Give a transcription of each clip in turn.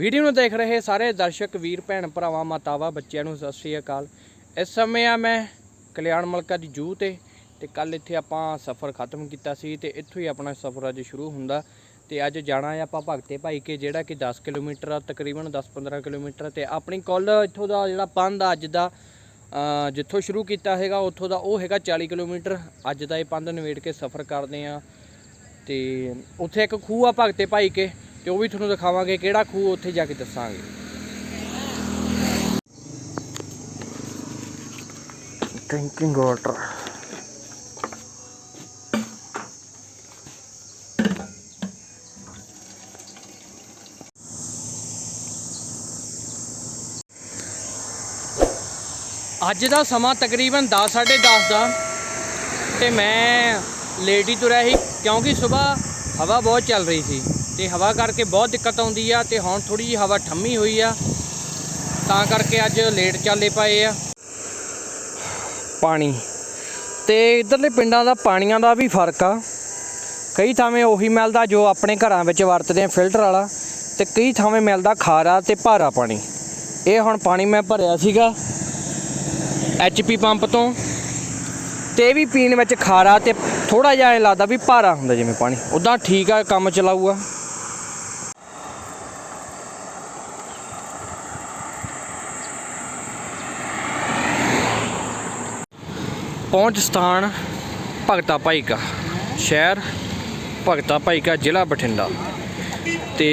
Video ਨੂੰ ਦੇਖ ਰਹੇ ਸਾਰੇ ਦਰਸ਼ਕ, ਵੀਰ, ਭੈਣ, ਭਰਾਵਾਂ, ਮਾਤਾਵਾਂ, ਬੱਚਿਆਂ ਨੂੰ ਸਤਿ ਸ੍ਰੀ ਅਕਾਲ। ਇਸ ਸਮੇਂ ਆ ਮੈਂ ਕਲਿਆਣ ਮਲਕਾ ਦੀ ਜੂ ਤੇ ਤੇ ਕੱਲ ਇੱਥੇ ਆਪਾਂ ਸਫ਼ਰ ਖਤਮ ਕੀਤਾ ਸੀ ਤੇ ਇੱਥੋਂ ਹੀ ਆਪਣਾ ਸਫ਼ਰ ਅੱਜ ਸ਼ੁਰੂ ਹੁੰਦਾ। ਤੇ ਅੱਜ ਜਾਣਾ ਹੈ ਆਪਾਂ ਭਗਤੇ ਭਾਈ ਕੇ, ਜਿਹੜਾ ਕਿ 10 ਕਿਲੋਮੀਟਰ ਆ, ਤਕਰੀਬਨ 10-15 ਕਿਲੋਮੀਟਰ ਤੇ ਆਪਣੀ ਕੁੱਲ ਇੱਥੋਂ ਦਾ ਜਿਹੜਾ ਪੰਧ ਆ ਅੱਜ ਦਾ ਜਿੱਥੋਂ ਸ਼ੁਰੂ ਕੀਤਾ ਹੈਗਾ, ਉੱਥੋਂ ਦਾ ਉਹ ਹੈਗਾ 40 ਕਿਲੋਮੀਟਰ। ਅੱਜ ਦਾ ਇਹ ਪੰਧ ਨਿਬੇੜ ਕੇ ਸਫ਼ਰ ਕਰਦੇ ਆ। ਤੇ ਉੱਥੇ ਇੱਕ ਖੂਹ ਆ ਭਗਤੇ ਭਾਈ ਕੇ ਤੇ ਉਹ ਵੀ ਤੁਹਾਨੂੰ ਦਿਖਾਵਾਂਗੇ ਕਿਹੜਾ ਖੂਹ ਉੱਥੇ ਜਾ ਕੇ ਦੱਸਾਂਗੇ। ਡਰਿੰਕਿੰਗ ਵਾਟਰ ਅੱਜ ਦਾ ਸਮਾਂ ਤਕਰੀਬਨ 10 10:30 ਦਾ ਤੇ ਮੈਂ ਲੇਟ ਹੀ ਤੁਰਿਆ ਸੀ ਕਿਉਂਕਿ ਸਵੇਰ ਹਵਾ ਬਹੁਤ ਚੱਲ ਰਹੀ ਸੀ। ਤੇ ਹਵਾ ਕਰਕੇ ਬਹੁਤ ਦਿੱਕਤ ਆਉਂਦੀ ਆ ਤੇ ਹੁਣ ਥੋੜੀ ਜਿਹੀ ਹਵਾ ਠੰਮੀ ਹੋਈ ਆ। ਤਾਂ ਕਰਕੇ ਅੱਜ ਲੇਟ ਚੱਲੇ ਪਏ ਆ। ਪਾਣੀ। ਤੇ ਇਧਰਲੇ ਪਿੰਡਾਂ ਦਾ ਪਾਣੀਆਂ ਦਾ ਵੀ ਫ਼ਰਕ ਆ। ਕਈ ਥਾਵੇਂ ਉਹੀ ਮਿਲਦਾ ਜੋ ਆਪਣੇ ਘਰਾਂ ਵਿੱਚ ਵਰਤਦੇ ਆ ਫਿਲਟਰ ਵਾਲਾ ਤੇ ਕਈ ਥਾਵੇਂ ਮਿਲਦਾ ਖਾਰਾ ਤੇ ਭਾਰਾ ਪਾਣੀ। ਇਹ ਹੁਣ ਪਾਣੀ ਮੈਂ ਭਰਿਆ ਸੀਗਾ ਐਚਪੀ ਪੰਪ ਤੋਂ ਤੇ ਇਹ ਵੀ ਪੀਣ ਵਿੱਚ ਖਾਰਾ ਤੇ ਥੋੜਾ ਜਿਹਾ ਐਂ ਲੱਗਦਾ ਵੀ ਭਾਰਾ ਹੁੰਦਾ ਜਿਵੇਂ ਪਾਣੀ। ਉਦਾਂ ਠੀਕ ਆ, ਕੰਮ ਚਲਾਊਗਾ। ਪਹੁੰਚ ਸਥਾਨ ਭਗਤਾ ਭਾਈ ਕਾ ਸ਼ਹਿਰ ਭਗਤਾ ਭਾਈ ਕਾ ਜ਼ਿਲ੍ਹਾ ਬਠਿੰਡਾ। ਤੇ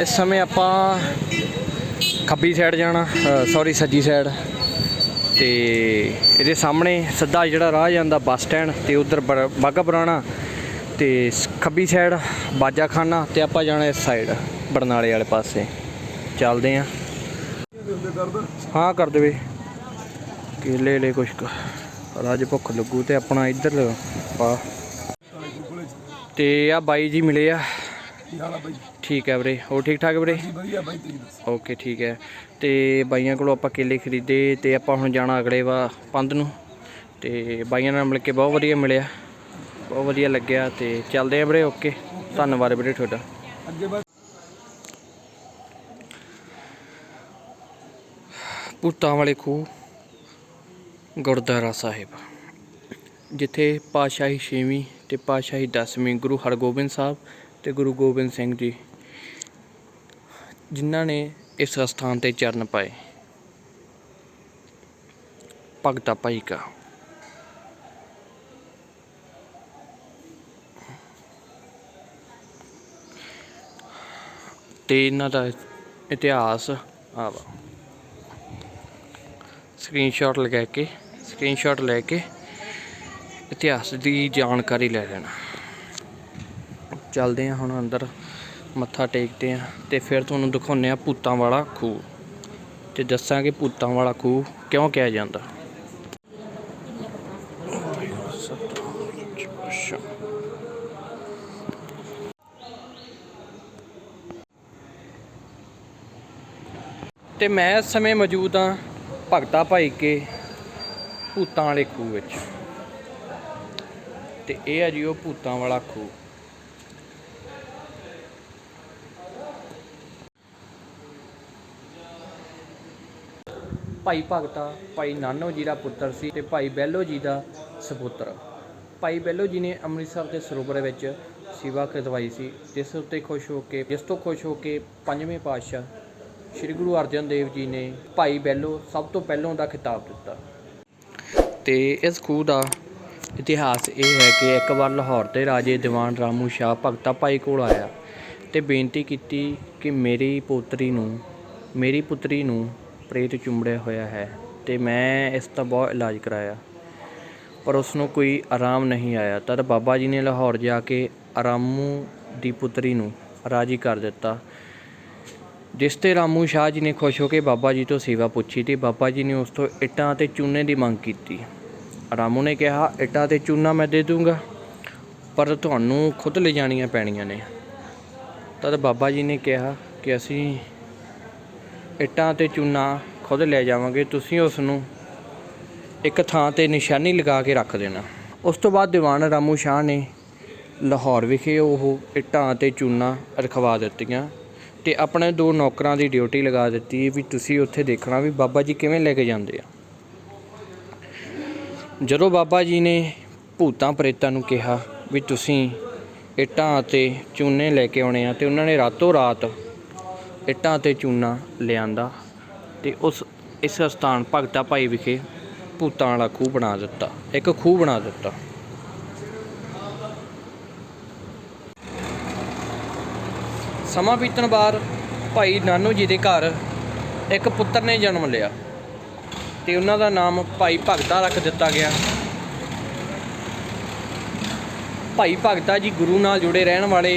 ਇਸ ਸਮੇਂ ਆਪਾਂ ਖੱਬੀ ਸਾਈਡ ਜਾਣਾ ਸੌਰੀ ਸੱਜੀ ਸਾਈਡ ਤੇ ਇਹਦੇ ਸਾਹਮਣੇ ਸਿੱਧਾ ਜਿਹੜਾ ਰਾਹ ਜਾਂਦਾ ਬੱਸ ਸਟੈਂਡ ਤੇ ਉਧਰ ਬਾਗਾ ਪੁਰਾਣਾ ਤੇ ਖੱਬੀ ਸਾਈਡ ਬਾਜਾਖਾਨਾ ਤੇ ਆਪਾਂ ਜਾਣਾ ਇਸ ਸਾਈਡ ਬਰਨਾਲੇ ਵਾਲੇ ਪਾਸੇ। ਚੱਲਦੇ ਆਂ। ਹਾਂ ਕਰ ਦੇਵੇ। ਕੇਲੇ ਲੈ ਕੁਛ ਕੁ। ਰਾਜ ਭੁੱਖ ਲੱਗੂ ਤੇ ਆਪਣਾ ਇੱਧਰ ਪਾ। ਤੇ ਆ ਬਾਈ ਜੀ ਮਿਲੇ ਆ। ਠੀਕ ਹੈ ਵੀਰੇ, ਹੋਰ ਠੀਕ ਠਾਕ ਵੀਰੇ? ਓਕੇ, ਠੀਕ ਹੈ। ਤੇ ਬਾਈਆਂ ਕੋਲੋਂ ਆਪਾਂ ਕੇਲੇ ਖਰੀਦੇ ਤੇ ਆਪਾਂ ਹੁਣ ਜਾਣਾ ਅਗਲੇ ਵਾ ਪੰਧ ਨੂੰ। ਤੇ ਬਾਈਆਂ ਨਾਲ ਮਿਲ ਕੇ ਬਹੁਤ ਵਧੀਆ ਮਿਲਿਆ, ਬਹੁਤ ਵਧੀਆ ਲੱਗਿਆ ਤੇ ਚੱਲਦੇ ਆ ਵੀਰੇ, ਓਕੇ। ਧੰਨਵਾਦ ਵੀਰੇ ਤੁਹਾਡਾ। ਅੱਗੇ ਭੂਤਾਂ ਵਾਲੇ ਖੂਹ। ਗੁਰਦੁਆਰਾ ਸਾਹਿਬ, ਜਿੱਥੇ ਪਾਤਸ਼ਾਹੀ ਛੇਵੀਂ ਤੇ ਪਾਤਸ਼ਾਹੀ ਦਸਵੀਂ ਗੁਰੂ ਹਰਗੋਬਿੰਦ ਸਾਹਿਬ ਤੇ ਗੁਰੂ ਗੋਬਿੰਦ ਸਿੰਘ ਜੀ, ਜਿਨ੍ਹਾਂ ਨੇ ਇਸ ਸਥਾਨ ਤੇ ਚਰਨ ਪਾਏ। ਭਗਤਾ ਭਾਈ ਕਾ ਤੇ ਇਹਨਾਂ ਦਾ ਇਤਿਹਾਸ ਆ ਵਾ। ਸਕਰੀਨਸ਼ਾਟ ਲਗਾ ਕੇ ਸਕਰੀਨਸ਼ਾਟ ਲੈ ਕੇ ਇਤਿਹਾਸ ਦੀ ਜਾਣਕਾਰੀ ਲੈ ਲੈਣਾ। ਚੱਲਦੇ ਹਾਂ ਹੁਣ ਅੰਦਰ, ਮੱਥਾ ਟੇਕਦੇ ਹਾਂ ਤੇ ਫਿਰ ਤੁਹਾਨੂੰ ਦਿਖਾਉਂਦੇ ਹਾਂ ਭੂਤਾਂ ਵਾਲਾ ਖੂਹ। ਤੇ ਦੱਸਾਂਗੇ ਭੂਤਾਂ ਵਾਲਾ ਖੂਹ ਕਿਉਂ ਕਿਹਾ ਜਾਂਦਾ। ਤੇ ਮੈਂ ਇਸ ਸਮੇਂ ਮੌਜੂਦ ਹਾਂ ਭਗਤਾ ਭਾਈ ਕੇ ਭੂਤਾਂ ਵਾਲੇ ਖੂਹ ਵਿੱਚ। ਤੇ ਇਹ ਹੈ ਜੀ ਉਹ ਭੂਤਾਂ ਵਾਲਾ ਖੂਹ। ਭਾਈ ਭਗਤਾ, ਭਾਈ ਨਾਨੋ ਜੀ ਦਾ ਪੁੱਤਰ ਸੀ ਤੇ ਭਾਈ ਬੈਲੋ ਜੀ ਦਾ ਸਪੁੱਤਰ। ਭਾਈ ਬੈਲੋ ਜੀ ਨੇ ਅੰਮ੍ਰਿਤਸਰ ਦੇ ਸਰੋਵਰ ਵਿੱਚ ਸੇਵਾ ਕਰਵਾਈ ਸੀ। ਜਿਸ ਉੱਤੇ ਖੁਸ਼ ਹੋ ਕੇ, ਜਿਸ ਤੋਂ ਖੁਸ਼ ਹੋ ਕੇ ਪੰਜਵੇਂ ਪਾਤਸ਼ਾਹ ਸ੍ਰੀ ਗੁਰੂ ਅਰਜਨ ਦੇਵ ਜੀ ਨੇ ਭਾਈ ਬੈਲੋ ਸਭ ਤੋਂ ਪਹਿਲੋਂ ਦਾ ਖਿਤਾਬ ਦਿੱਤਾ। ਅਤੇ ਇਸ ਖੂਹ ਦਾ ਇਤਿਹਾਸ ਇਹ ਹੈ ਕਿ ਇੱਕ ਵਾਰ ਲਾਹੌਰ ਦੇ ਰਾਜੇ ਦੀਵਾਨ ਰਾਮੂ ਸ਼ਾਹ ਭਗਤਾ ਭਾਈ ਕੋਲ ਆਇਆ ਅਤੇ ਬੇਨਤੀ ਕੀਤੀ ਕਿ ਮੇਰੀ ਪੋਤਰੀ ਨੂੰ, ਮੇਰੀ ਪੁੱਤਰੀ ਨੂੰ ਪ੍ਰੇਤ ਚੁੰਬੜਿਆ ਹੋਇਆ ਹੈ ਅਤੇ ਮੈਂ ਇਸ ਦਾ ਬਹੁਤ ਇਲਾਜ ਕਰਾਇਆ। ਪਰ ਉਸ ਨੂੰ ਕੋਈ ਆਰਾਮ ਨਹੀਂ ਆਇਆ। ਤਦ ਬਾਬਾ ਜੀ ਨੇ ਲਾਹੌਰ ਜਾ ਕੇ ਰਾਮੂ ਦੀ ਪੁੱਤਰੀ ਨੂੰ ਰਾਜੀ ਕਰ ਦਿੱਤਾ। ਜਿਸ ਤੇ ਰਾਮੂ ਸ਼ਾਹ ਜੀ ਨੇ ਖੁਸ਼ ਹੋ ਕੇ ਬਾਬਾ ਜੀ ਤੋਂ ਸੇਵਾ ਪੁੱਛੀ ਤੇ ਬਾਬਾ ਜੀ ਨੇ ਉਸ ਤੋਂ ਇੱਟਾਂ ਅਤੇ ਚੂਨੇ ਦੀ ਮੰਗ ਕੀਤੀ। ਰਾਮੂ ਨੇ ਕਿਹਾ, ਇੱਟਾਂ ਤੇ ਚੂਨਾ ਮੈਂ ਦੇ ਦੂੰਗਾ, ਪਰ ਤੁਹਾਨੂੰ ਖੁਦ ਲੈ ਜਾਣੀਆਂ ਪੈਣੀਆਂ ਨੇ। ਤਦ ਬਾਬਾ ਜੀ ਨੇ ਕਿਹਾ ਕਿ ਅਸੀਂ ਇੱਟਾਂ ਤੇ ਚੂਨਾ ਖੁਦ ਲੈ ਜਾਵਾਂਗੇ, ਤੁਸੀਂ ਉਸ ਨੂੰ ਇੱਕ ਥਾਂ ਤੇ ਨਿਸ਼ਾਨੀ ਲਗਾ ਕੇ ਰੱਖ ਦੇਣਾ। ਉਸ ਤੋਂ ਬਾਅਦ ਦੀਵਾਨ ਰਾਮੂ ਸ਼ਾਹ ਨੇ ਲਾਹੌਰ ਵਿਖੇ ਉਹ ਇੱਟਾਂ ਅਤੇ ਚੂਨਾ ਰਖਵਾ ਦਿੱਤੀਆਂ। ਅਤੇ ਆਪਣੇ ਦੋ ਨੌਕਰਾਂ ਦੀ ਡਿਊਟੀ ਲਗਾ ਦਿੱਤੀ ਵੀ ਤੁਸੀਂ ਉੱਥੇ ਦੇਖਣਾ ਵੀ ਬਾਬਾ ਜੀ ਕਿਵੇਂ ਲੈ ਕੇ ਜਾਂਦੇ ਆ। ਜਦੋਂ ਬਾਬਾ ਜੀ ਨੇ ਭੂਤਾਂ ਪ੍ਰੇਤਾਂ ਨੂੰ ਕਿਹਾ ਵੀ ਤੁਸੀਂ ਇੱਟਾਂ ਅਤੇ ਚੂਨੇ ਲੈ ਕੇ ਆਉਣੇ ਆ ਤੇ ਉਹਨਾਂ ਨੇ ਰਾਤੋਂ ਰਾਤ ਇੱਟਾਂ ਅਤੇ ਚੂਨਾ ਲਿਆਂਦਾ ਤੇ ਉਸ, ਇਸ ਸਥਾਨ ਭਗਤਾ ਭਾਈ ਵਿਖੇ ਭੂਤਾਂ ਵਾਲਾ ਖੂਹ ਬਣਾ ਦਿੱਤਾ, ਇੱਕ ਖੂਹ ਬਣਾ ਦਿੱਤਾ। ਸਮਾਂ ਬੀਤਣ ਬਾਅਦ ਭਾਈ ਨਾਨੂ ਜੀ ਦੇ ਘਰ ਇੱਕ ਪੁੱਤਰ ਨੇ ਜਨਮ ਲਿਆ ਤੇ ਉਹਨਾਂ ਦਾ ਨਾਮ ਭਾਈ ਭਗਤਾ ਰੱਖ ਦਿੱਤਾ ਗਿਆ। ਭਾਈ ਭਗਤਾ ਜੀ ਗੁਰੂ ਨਾਲ ਜੁੜੇ ਰਹਿਣ ਵਾਲੇ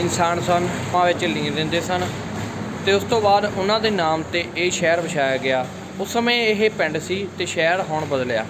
ਇਨਸਾਨ ਸਨ ਮਾਂ ਵਿੱਚ ਲੀਨ ਰਹਿੰਦੇ ਸਨ। ਤੇ ਉਸ ਤੋਂ ਬਾਅਦ ਉਹਨਾਂ ਦੇ ਨਾਮ ਤੇ ਇਹ ਸ਼ਹਿਰ ਵਿਛਾਇਆ ਗਿਆ। ਉਸ ਸਮੇਂ ਇਹ ਪਿੰਡ ਸੀ ਤੇ ਸ਼ਹਿਰ ਹੁਣ ਬਦਲਿਆ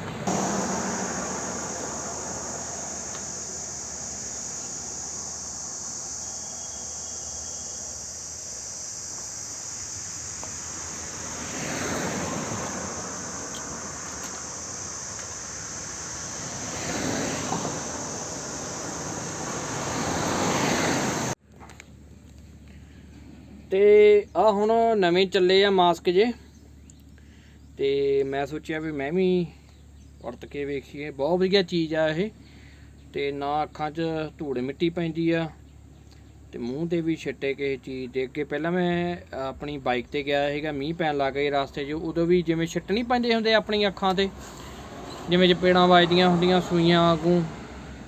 ਤੇ ਆ ਹੁਣ ਨਵੇਂ ਚੱਲੇ ਆ ਮਾਸਕ ਜੇ। ਤੇ ਮੈਂ ਸੋਚਿਆ ਵੀ ਮੈਂ ਵੀ ਵਰਤ ਕੇ ਵੇਖੀਏ। ਬਹੁਤ ਵਧੀਆ ਚੀਜ਼ ਆ ਇਹ। ਤੇ ਨਾ ਅੱਖਾਂ 'ਚ ਧੂੜ ਮਿੱਟੀ ਪੈਂਦੀ ਆ। ਤੇ ਮੂੰਹ ਤੇ ਵੀ ਛਿੱਟੇ ਕਿਸੇ ਚੀਜ਼ ਦੇ। ਅੱਗੇ ਪਹਿਲਾਂ ਮੈਂ ਆਪਣੀ ਬਾਈਕ ਤੇ ਗਿਆ ਸੀਗਾ, ਮੀਂਹ ਪੈਣ ਲੱਗ ਗਏ ਰਸਤੇ 'ਚ। ਉਦੋਂ ਵੀ ਜਿਵੇਂ ਛਿੱਟ ਨਹੀਂ ਪੈਂਦੇ ਹੁੰਦੇ ਆਪਣੀ ਅੱਖਾਂ ਤੇ, ਜਿਵੇਂ ਚਪੇੜਾਂ ਵੱਜਦੀਆਂ ਹੁੰਦੀਆਂ ਸੂਈਆਂ ਵਾਂਗੂ,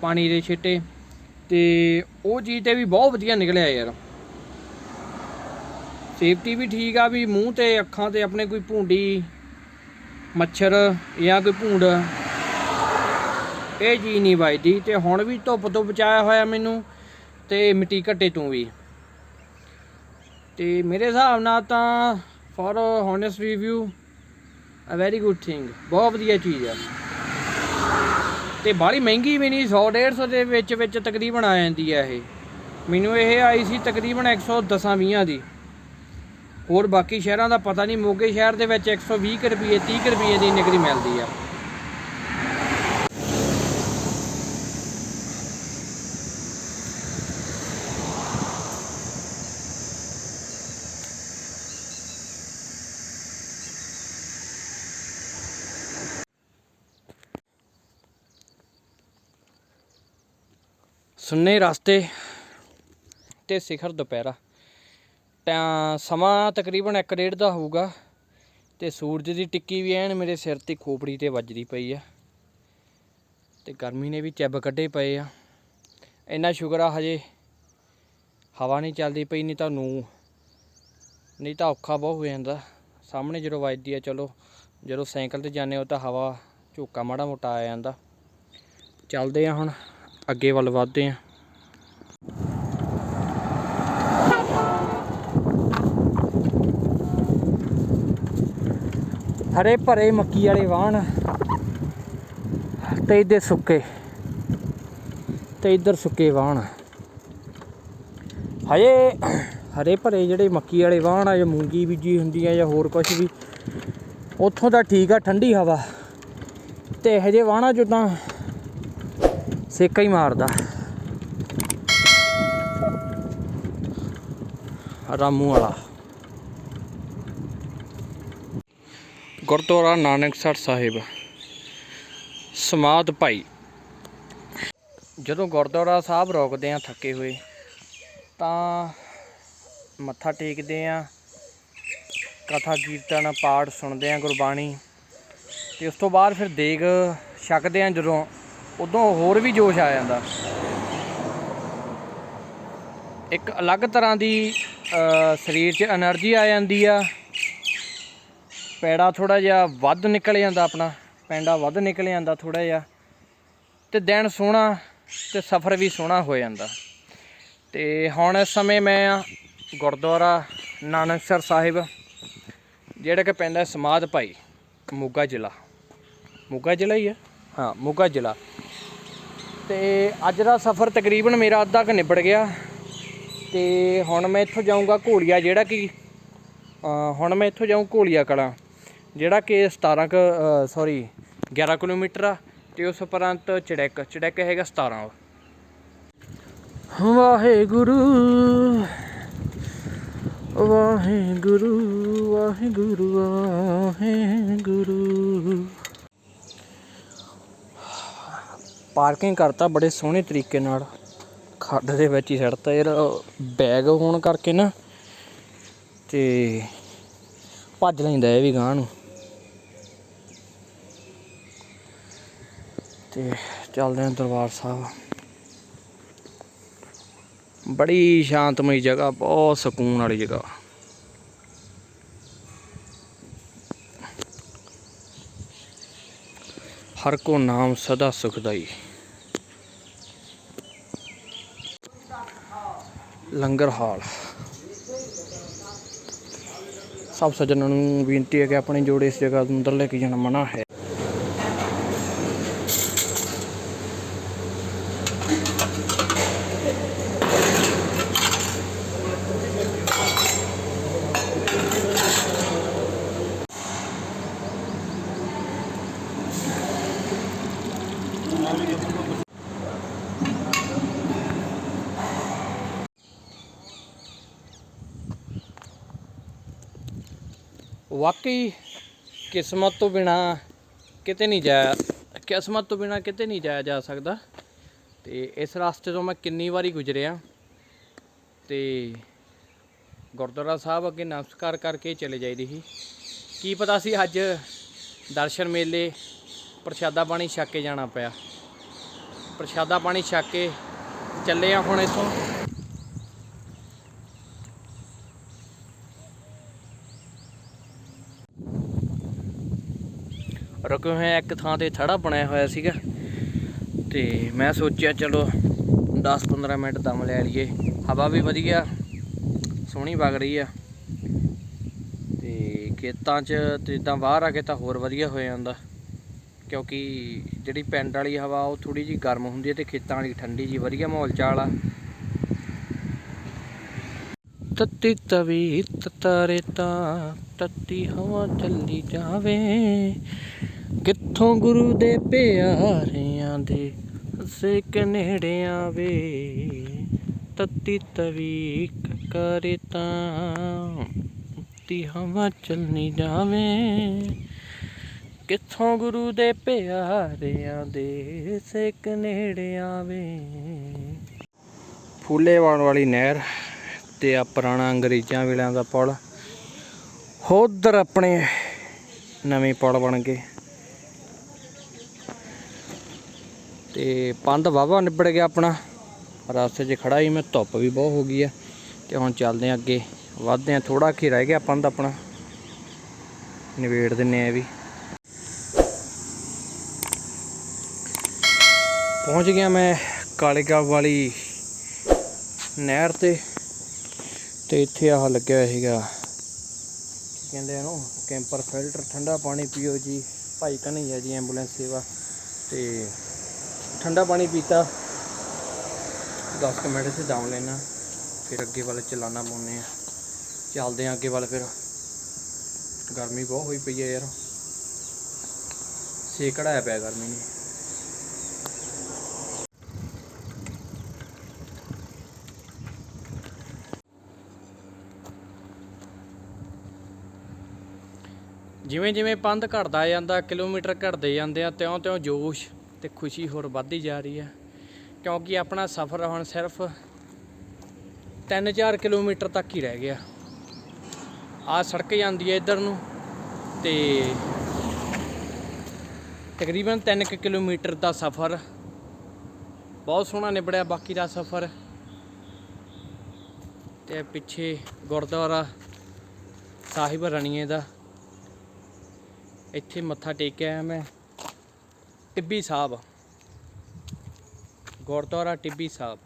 ਪਾਣੀ ਦੇ ਛਿੱਟੇ। ਤੇ ਉਹ ਚੀਜ਼ ਤੇ ਵੀ ਬਹੁਤ ਵਧੀਆ ਨਿਕਲਿਆ ਯਾਰ। ਸੇਫਟੀ ਵੀ ਠੀਕ ਆ ਵੀ ਮੂੰਹ ਤੇ ਅੱਖਾਂ ਤੇ ਆਪਣੇ ਕੋਈ ਭੂੰਡੀ, ਮੱਛਰ ਜਾਂ ਕੋਈ ਭੂੰਡ। ਇਹ ਚੀਜ਼ ਨਹੀਂ ਵੱਜਦੀ ਤੇ ਹੁਣ ਵੀ ਧੁੱਪ ਤੋਂ ਬਚਾਇਆ ਹੋਇਆ ਮੈਨੂੰ ਤੇ ਮਿੱਟੀ ਘੱਟੇ ਤੋਂ ਵੀ। ਤੇ ਮੇਰੇ ਹਿਸਾਬ ਨਾਲ ਤਾਂ for honest review a very good thing ਬਹੁਤ ਵਧੀਆ ਚੀਜ਼ ਆ। ਤੇ ਬਾਹਲੀ ਮਹਿੰਗੀ ਵੀ ਨਹੀਂ 100 150 ਦੇ ਵਿੱਚ ਵਿੱਚ ਤਕਰੀਬਨ ਆ ਜਾਂਦੀ ਆ ਇਹ। ਮੈਨੂੰ ਇਹ ਆਈ ਸੀ ਤਕਰੀਬਨ 110 20 ਦੀ। ਹੋਰ ਬਾਕੀ ਸ਼ਹਿਰਾਂ ਦਾ ਪਤਾ ਨਹੀਂ, ਮੋਗੇ ਸ਼ਹਿਰ ਦੇ ਵਿੱਚ 120 ਕੁ ਰੁਪਏ 30 ਕੁ ਰੁਪਏ ਦੀ ਨਿਕਰੀ ਮਿਲਦੀ ਆ। ਸੁੰਨੇ ਰਸਤੇ ਤੇ ਸਿਖਰ ਦੁਪਹਿਰਾ। ਤਾਂ ਸਮਾਂ ਤਕਰੀਬਨ 1 ਡੇਢ ਦਾ ਹੋਊਗਾ ਤੇ ਸੂਰਜ ਦੀ ਟਿੱਕੀ ਵੀ ਐਨ ਮੇਰੇ ਸਿਰ ਤੇ ਖੋਪੜੀ ਤੇ ਵੱਜਦੀ ਪਈ ਆ। ਤੇ ਗਰਮੀ ਨੇ ਵੀ ਚੱਬ ਕੱਢੇ ਪਏ ਆ। ਇੰਨਾ ਸ਼ੁਕਰ ਆ ਹਜੇ ਹਵਾ ਨਹੀਂ ਚੱਲਦੀ ਪਈ, ਨਹੀਂ ਤਾਂ ਨੂੰ ਨਹੀਂ ਤਾਂ ਔਖਾ ਬਹੁਤ ਹੋ ਜਾਂਦਾ। ਸਾਹਮਣੇ ਜਦੋਂ ਵੱਜਦੀ ਆ, ਚਲੋ, ਜਦੋਂ ਸਾਈਕਲ ਤੇ ਜਾਂਦੇ ਹੋ ਤਾਂ ਹਵਾ ਝੋਕਾ ਮਾੜਾ ਮੋਟਾ ਆ ਜਾਂਦਾ। ਚੱਲਦੇ ਆ ਹੁਣ, ਅੱਗੇ ਵੱਲ ਵਧਦੇ ਆ। ਹਰੇ ਭਰੇ ਮੱਕੀ ਵਾਲੇ ਵਾਹਣ ਤੇ ਇੱਧਰ ਸੁੱਕੇ, ਤੇ ਇੱਧਰ ਸੁੱਕੇ ਵਾਹਣ। ਹਜੇ ਹਰੇ ਭਰੇ ਜਿਹੜੇ ਮੱਕੀ ਵਾਲੇ ਵਾਹਣ ਆ, ਜਾਂ ਮੂੰਗੀ ਬੀਜੀ ਹੁੰਦੀ ਆ, ਜਾਂ ਹੋਰ ਕੁਝ ਵੀ, ਉੱਥੋਂ ਦਾ ਠੀਕ ਆ, ਠੰਡੀ ਹਵਾ। ਤੇ ਜਿਹੇ ਵਾਹਣਾ ਚੋਂ ਸੇਕਾ ਹੀ ਮਾਰਦਾ। ਰਾਮੂ ਵਾਲਾ। ਗੁਰਦੁਆਰਾ ਨਾਨਕ ਸਰ ਸਾਹਿਬ। ਸਮਾਦ ਭਾਈ। ਜਦੋਂ ਗੁਰਦੁਆਰਾ ਸਾਹਿਬ ਰੋਕਦੇ ਆ ਥੱਕੇ ਹੋਏ, ਤਾਂ ਮੱਥਾ ਟੇਕਦੇ ਆ, ਕਥਾ ਕੀਰਤਨ, ਪਾਠ ਸੁਣਦੇ ਆ ਗੁਰਬਾਣੀ, ਤੇ ਉਸ ਤੋਂ ਬਾਅਦ ਫਿਰ ਦੇਗ ਛਕਦੇ ਆ ਜਦੋਂ, ਉਦੋਂ ਹੋਰ ਵੀ ਜੋਸ਼ ਆ ਜਾਂਦਾ। ਇੱਕ ਅਲੱਗ ਤਰ੍ਹਾਂ ਦੀ ਸਰੀਰ 'ਚ એનર્ਜੀ ਆ ਜਾਂਦੀ ਆ ਪੈੜਾ ਥੋੜਾ ਜਿਹਾ ਵੱਧ ਨਿਕਲ ਜਾਂਦਾ ਆਪਣਾ, ਪੈਂਡਾ ਵੱਧ ਨਿਕਲ ਜਾਂਦਾ ਥੋੜਾ ਜਿਹਾ, ਤੇ ਦਿਨ ਸੋਹਣਾ ਤੇ ਸਫ਼ਰ ਵੀ ਸੋਹਣਾ ਹੋ ਜਾਂਦਾ। ਤੇ ਹੁਣ ਇਸ ਸਮੇਂ ਮੈਂ ਗੁਰਦੁਆਰਾ ਨਾਨਕਸਰ ਸਾਹਿਬ, ਜਿਹੜਾ ਕਿ ਪੈਂਦਾ ਸਮਾਧ ਭਾਈ, ਮੋਗਾ ਜ਼ਿਲ੍ਹਾ। ਮੋਗਾ ਜ਼ਿਲ੍ਹਾ ਹੀ ਹੈ ਹਾਂ, ਮੋਗਾ ਜ਼ਿਲ੍ਹਾ। ਤੇ ਅੱਜ ਦਾ ਸਫ਼ਰ ਤਕਰੀਬਨ ਮੇਰਾ ਅੱਧਾ ਕੁ ਨਿਬੜ ਗਿਆ। ਤੇ ਹੁਣ ਮੈਂ ਇੱਥੋਂ ਜਾਊਂਗਾ ਘੋਲੀਆ ਜਿਹੜਾ ਕਿ ਹੁਣ ਮੈਂ ਇੱਥੋਂ ਜਾਊਂ ਘੋਲੀਆ ਕਲਾਂ। ਜਿਹੜਾ ਕਿ 17 ਕ ਸੌਰੀ 11 ਕਿਲੋਮੀਟਰ ਆ ਤੇ ਉਸ ਉਪਰੰਤ ਚੜੈਕ ਚੜੈਕ ਹੈਗਾ 17 ਵਾਹਿਗੁਰੂ ਵਾਹਿਗੁਰੂ ਵਾਹਿਗੁਰੂ ਵਾਹਿਗੁਰੂ। ਪਾਰਕਿੰਗ ਕਰਤਾ ਬੜੇ ਸੋਹਣੇ ਤਰੀਕੇ ਨਾਲ। ਖੱਡ ਦੇ ਵਿੱਚ ਹੀ ਛੱਡਤਾ ਯਾਰ ਬੈਗ ਹੋਣ ਕਰਕੇ ਨਾ ਤੇ ਭੱਜ ਲੈਂਦਾ ਇਹ ਵੀ ਗਾਂ ਨੂੰ। ਤੇ ਚੱਲਦੇ ਹਾਂ ਦਰਬਾਰ ਸਾਹਿਬ। ਬੜੀ ਸ਼ਾਂਤਮਈ ਜਗ੍ਹਾ, ਬਹੁਤ ਸਕੂਨ ਵਾਲੀ ਜਗ੍ਹਾ। ਹਰ ਕੋ ਨਾਮ ਸਦਾ ਸੁਖਦਾਈ। ਲੰਗਰ ਹਾਲ। ਸਭ ਸੱਜਣਾਂ ਨੂੰ ਬੇਨਤੀ ਹੈ ਕਿ ਆਪਣੇ ਜੋੜੇ ਇਸ ਜਗ੍ਹਾ ਨੂੰ ਅੰਦਰ ਲੈ ਕੇ ਜਾਣਾ ਮਨਾ ਹੈ। ਵਾਕਈ ਕਿਸਮਤ ਤੋਂ ਬਿਨਾ ਕਿਤੇ ਨਹੀਂ ਜਾਇਆ, ਕਿਸਮਤ ਤੋਂ ਬਿਨਾ ਕਿਤੇ ਨਹੀਂ ਜਾਇਆ ਜਾ ਸਕਦਾ। ਤੇ ਇਸ ਰਸਤੇ ਤੋਂ ਮੈਂ ਕਿੰਨੀ ਵਾਰੀ ਗੁਜ਼ਰਿਆ ਤੇ ਗੁਰਦੁਆਰਾ ਸਾਹਿਬ ਅੱਗੇ ਨਮਸਕਾਰ ਕਰਕੇ ਚਲੇ ਜਾਈਦੀ ਸੀ। ਕੀ ਪਤਾ ਸੀ ਅੱਜ ਦਰਸ਼ਨ ਮੇਲੇ, ਪ੍ਰਸ਼ਾਦਾ ਪਾਣੀ ਛੱਕ ਕੇ ਜਾਣਾ ਪਿਆ। ਪ੍ਰਸ਼ਾਦਾ ਪਾਣੀ ਛੱਕ ਕੇ ਚੱਲੇ ਆ ਹੁਣ ਇੱਥੋਂ। ਰੁਕੇ ਹੋਏ ਇੱਕ ਥਾਂ ਤੇ ਥੜਾ ਬਣਾਇਆ ਹੋਇਆ ਸੀਗਾ। ਤੇ ਮੈਂ ਸੋਚਿਆ ਚਲੋ 10-15 ਮਿੰਟ ਦਮ ਲੈ ਲਈਏ। ਹਵਾ ਵੀ ਵਧੀਆ, ਸੋਹਣੀ ਵਗ ਰਹੀ ਆ। ਤੇ ਖੇਤਾਂ 'ਚ ਤੇ ਇਦਾਂ ਬਾਹਰ ਆ ਕੇ ਤਾਂ ਹੋਰ ਵਧੀਆ ਹੋ ਜਾਂਦਾ। ਕਿਉਂਕਿ ਜਿਹੜੀ ਪਿੰਡ ਵਾਲੀ ਹਵਾ, ਉਹ ਥੋੜੀ ਜੀ ਗਰਮ ਹੁੰਦੀ ਹੈ ਤੇ ਖੇਤਾਂ ਵਾਲੀ ਠੰਡੀ ਜੀ ਵਧੀਆ ਮਾਹੌਲ ਚਾਲ ਆ। ਤੱਤੀ ਤਵੀ, ਤਤਾਰੇ ਤਾਂ, ਤੱਤੀ ਹਵਾ ਚੱਲੀ ਜਾਵੇ। ਕਿੱਥੋਂ ਗੁਰੂ ਦੇ ਪਿਆਰਿਆਂ ਦੇ ਸਿੱਕ ਨੇੜੇ ਆਵੇ ਤੱਤੀ ਤਵੀ ਕਰੇ ਤਾਂ। ਤੀ ਹਵਾ ਚੱਲਣੀ ਜਾਵੇ। ਕਿੱਥੋਂ ਗੁਰੂ ਦੇ ਪਿਆਰਿਆਂ ਦੇ ਸਿੱਕ ਨੇੜੇ ਆਵੇ ਫੂਲੇਵਾਲ ਵਾਲੀ ਨਹਿਰ ਤੇ ਆ ਪੁਰਾਣਾ ਅੰਗਰੇਜ਼ਾਂ ਵੇਲਿਆਂ ਦਾ ਪੁਲ। ਉਧਰ ਆਪਣੇ ਨਵੇਂ ਪੁਲ ਬਣ ਗਏ। ਤੇ ਪੰਧ ਵਾਵਾ ਨਿਬੜ ਗਿਆ ਆਪਣਾ। ਰਸਤੇ 'ਚ ਖੜਾ ਹੀ ਮੈਂ, ਧੁੱਪ ਵੀ ਬਹੁਤ ਹੋ ਗਈ ਆ। ਤੇ ਹੁਣ ਚੱਲਦੇ ਆ ਅੱਗੇ। ਵੱਧਦੇ ਆ ਥੋੜਾ ਕੀ ਰਹਿ ਗਿਆ ਪੰਧ ਆਪਣਾ। ਨਿਬੇੜ ਦਿੰਨੇ ਆ ਵੀ। ਪਹੁੰਚ ਗਿਆ ਮੈਂ ਕਾਲੇਗਾਵ ਵਾਲੀ ਨਹਿਰ ਤੇ। ਤੇ ਇੱਥੇ ਆਹ ਲੱਗਿਆ ਹੋਇਆ ਸੀਗਾ। ਕੀ ਕਹਿੰਦੇ ਆ ਇਹਨੂੰ? ਕੈਂਪਰ ਫਿਲਟਰ, ਠੰਡਾ ਪਾਣੀ ਪੀਓ ਜੀ। ਭਾਈ ਕਨਈਆ ਜੀ ਐਂਬੂਲੈਂਸ ਸੇਵਾ। ਤੇ ਠੰਡਾ ਪਾਣੀ ਪੀਤਾ। 10 ਕੁ ਮਿੰਟ ਸੇ ਦਮ ਲੈਣਾ ਫਿਰ ਅੱਗੇ ਵੱਲ ਚਲਾਣਾ ਪਾਉਨੇ ਆ ਚੱਲਦੇ ਆ ਅੱਗੇ ਵੱਲ ਫਿਰ। ਗਰਮੀ ਬਹੁਤ ਹੋਈ ਪਈ ਹੈ ਯਾਰ। ਸੇਕ ਕਢਾਇਆ ਪਿਆ ਗਰਮੀ ਨੇ। ਜਿਵੇਂ ਜਿਵੇਂ ਪੰਧ ਘਟਦਾ ਜਾਂਦਾ, ਕਿਲੋਮੀਟਰ ਘਟਦੇ ਜਾਂਦੇ ਆ ਤਿਉਂ ਤਿਉਂ ਜੋਸ਼ ਤੇ ਖੁਸ਼ੀ ਹੋਰ ਵੱਧਦੀ ਜਾ ਰਹੀ ਹੈ। ਕਿਉਂਕਿ ਆਪਣਾ ਸਫ਼ਰ ਹੁਣ ਸਿਰਫ 3-4 ਕਿਲੋਮੀਟਰ ਤੱਕ ਹੀ ਰਹਿ ਗਿਆ। ਆ ਸੜਕ ਜਾਂਦੀ ਹੈ ਇੱਧਰ ਨੂੰ ਤੇ ਤਕਰੀਬਨ 3 ਕਿਲੋਮੀਟਰ ਦਾ ਸਫ਼ਰ। ਬਹੁਤ ਸੋਹਣਾ ਨਿਬੜਿਆ ਬਾਕੀ ਦਾ ਸਫ਼ਰ। ਤੇ ਪਿੱਛੇ ਗੁਰਦੁਆਰਾ ਸਾਹਿਬ ਰਣੀਏ ਦਾ। ਇੱਥੇ ਮੱਥਾ ਟੇਕਿਆ ਮੈਂ। ਟਿੱਬੀ ਸਾਹਿਬ। ਗੁਰਦੁਆਰਾ ਟਿੱਬੀ ਸਾਹਿਬ।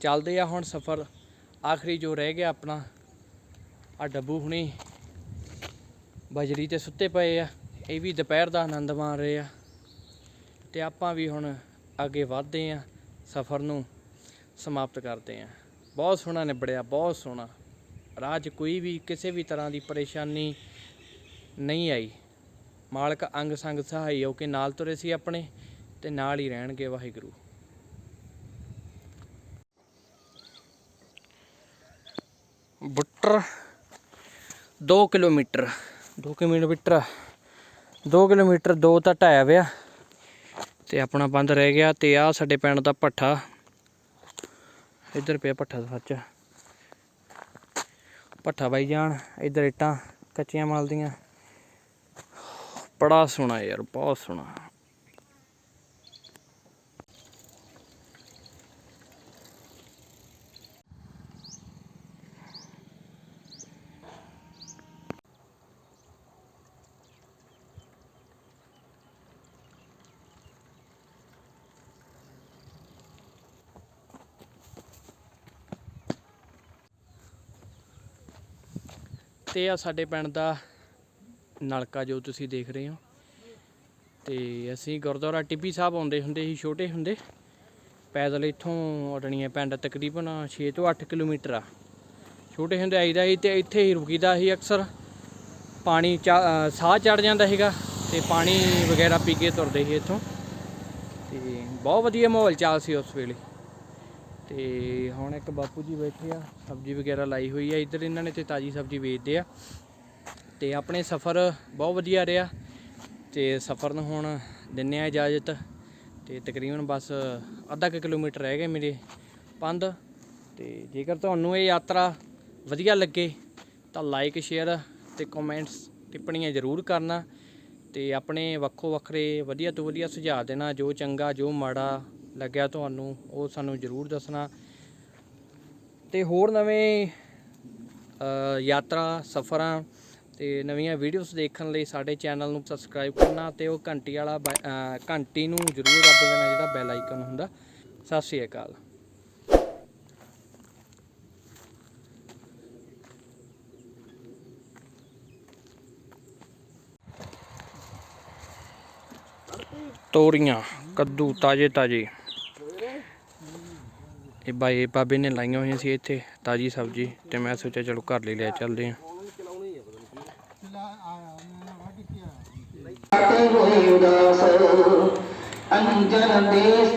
ਚੱਲਦੇ ਆ ਹੁਣ ਸਫ਼ਰ। ਆਖਰੀ ਜੋ ਰਹਿ ਗਿਆ ਆਪਣਾ, ਆ ਡੱਬੂ ਹੁਣੀ ਬਜਰੀ ਤੇ ਸੁੱਤੇ ਪਏ ਆ। ਇਹ ਵੀ ਦੁਪਹਿਰ ਦਾ ਆਨੰਦ ਮਾਣ ਰਹੇ ਆ। ਤੇ ਆਪਾਂ ਵੀ ਹੁਣ ਅੱਗੇ ਵਧਦੇ ਆ, ਸਫ਼ਰ ਨੂੰ ਸਮਾਪਤ ਕਰਦੇ ਆ। ਬਹੁਤ ਸੋਹਣਾ ਨਿਬੜਿਆ, ਬਹੁਤ ਸੋਹਣਾ। ਰਾਹ 'ਚ ਕੋਈ ਵੀ ਕਿਸੇ ਵੀ ਤਰ੍ਹਾਂ ਦੀ ਪਰੇਸ਼ਾਨੀ ਨਹੀਂ ਆਈ। ਮਾਲਕ ਅੰਗ ਸੰਗ ਸਹਾਈ ਹੋ ਕੇ ਨਾਲ ਤੁਰੇ ਸੀ ਆਪਣੇ ਤੇ ਨਾਲ ਹੀ ਰਹਿਣਗੇ Waheguru. Buttar kilometre 2 kilometre. 2 kilometre 2 kilometre 2 ਤਾਂ ਢਾਇਆ ਪਿਆ ਤੇ ਆਪਣਾ ਬੰਦ ਰਹਿ ਗਿਆ ਤੇ ਆ ਸਾਡੇ ਪਿੰਡ ਦਾ ਭੱਠਾ। ਇੱਧਰ ਪਿਆ ਭੱਠਾ ਸੱਚ। ਭੱਠਾ ਬਾਈ ਜਾਨ ਇੱਧਰ ਇੱਟਾਂ ਕੱਚੀਆਂ ਮਲਦੀਆਂ। ਬੜਾ ਸੋਹਣਾ ਯਾਰ ਬਹੁਤ ਸੋਹਣਾ। ਤੇ ਆ ਸਾਡੇ ਪਿੰਡ ਦਾ ਨਲਕਾ ਜੋ ਤੁਸੀਂ ਦੇਖ ਰਹੇ ਹੋ। ਤੇ ਅਸੀਂ ਗੁਰਦੁਆਰਾ ਟਿੱਬੀ ਸਾਹਿਬ ਆਉਂਦੇ ਹੁੰਦੇ ਸੀ, ਛੋਟੇ ਹੁੰਦੇ। ਪੈਦਲ ਇੱਥੋਂ ਉਡਣੀਆਂ ਪਿੰਡ ਤਕਰੀਬਨ 6 ਤੋਂ 8 ਕਿਲੋਮੀਟਰ ਆ। ਛੋਟੇ ਹੁੰਦੇ ਆਈਦਾ ਸੀ ਤੇ ਇੱਥੇ ਹੀ ਰੁਕੀਦਾ ਸੀ ਅਕਸਰ। ਪਾਣੀ ਚਾ- ਸਾਹ ਚੜ ਜਾਂਦਾ ਸੀਗਾ ਤੇ ਪਾਣੀ ਵਗੈਰਾ ਪੀ ਕੇ ਤੁਰਦੇ ਸੀ ਇੱਥੋਂ। ਤੇ ਬਹੁਤ ਵਧੀਆ ਮਾਹੌਲ ਚਾਲ ਸੀ ਉਸ ਵੇਲੇ। ਤੇ ਹੁਣ ਇੱਕ ਬਾਪੂ ਜੀ ਬੈਠੇ ਆ, ਸਬਜ਼ੀ ਵਗੈਰਾ ਲਾਈ ਹੋਈ ਆ। ਇੱਧਰ ਇਹਨਾਂ ਨੇ ਤੇ ਤਾਜੀ ਸਬਜ਼ੀ ਵੇਚਦੇ ਆ। ਤੇ ਆਪਣੇ ਸਫ਼ਰ ਬਹੁਤ ਵਧੀਆ ਰਿਹਾ ਤੇ ਸਫ਼ਰ ਨੂੰ ਹੁਣ ਦਿੰਨੇ ਆ ਇਜਾਜ਼ਤ ਤੇ ਤਕਰੀਬਨ ਬਸ ਅੱਧਾ ਕੁ ਕਿਲੋਮੀਟਰ ਰਹਿ ਗਏ ਮੇਰੇ ਪੰਧ ਤੇ ਜੇਕਰ ਤੁਹਾਨੂੰ ਇਹ ਯਾਤਰਾ ਵਧੀਆ ਲੱਗੇ ਤਾਂ ਲਾਈਕ ਸ਼ੇਅਰ ਤੇ ਕਮੈਂਟਸ ਟਿੱਪਣੀਆਂ ਜ਼ਰੂਰ ਕਰਨਾ ਤੇ ਆਪਣੇ ਵੱਖੋ ਵੱਖਰੇ ਵਧੀਆ ਤੋਂ ਵਧੀਆ ਸੁਝਾਅ ਦੇਣਾ, ਜੋ ਚੰਗਾ, ਜੋ ਮਾੜਾ ਲੱਗਿਆ ਤੁਹਾਨੂੰ, ਉਹ ਸਾਨੂੰ ਜ਼ਰੂਰ ਦੱਸਣਾ। ਤੇ ਹੋਰ ਨਵੇਂ ਯਾਤਰਾ, ਸਫ਼ਰਾਂ ਤੇ ਨਵੀਆਂ ਵੀਡੀਓਜ਼ ਦੇਖਣ ਲਈ ਸਾਡੇ ਚੈਨਲ ਨੂੰ ਸਬਸਕ੍ਰਾਈਬ ਕਰਨਾ ਤੇ ਉਹ ਘੰਟੀ ਵਾਲਾ ਬੈ- ਘੰਟੀ ਨੂੰ ਜ਼ਰੂਰ ਦੱਬ ਦੇਣਾ ਜਿਹੜਾ ਬੈਲ ਆਈਕਨ ਹੁੰਦਾ। ਸਤਿ ਸ਼੍ਰੀ ਅਕਾਲ। ਤੋਰੀਆਂ, ਕੱਦੂ ਤਾਜੇ ਤਾਜੇ। ਇਹ ਬਾਈ ਬਾਬੇ ਨੇ ਲਾਈਆਂ ਹੋਈਆਂ ਸੀ ਇੱਥੇ, ਤਾਜੀ ਸਬਜ਼ੀ ਤੇ ਮੈਂ ਸੋਚਿਆ ਚਲੋ ਘਰ ਲਈ ਲੈ ਚੱਲਦੇ ਆਂ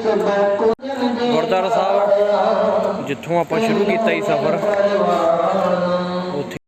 ਦੇਸ ਗੁਰਦੁਆਰਾ ਸਾਹਿਬ ਜਿੱਥੋਂ ਆਪਾਂ ਸ਼ੁਰੂ ਕੀਤਾ ਸੀ ਸਫ਼ਰ ਉੱਥੇ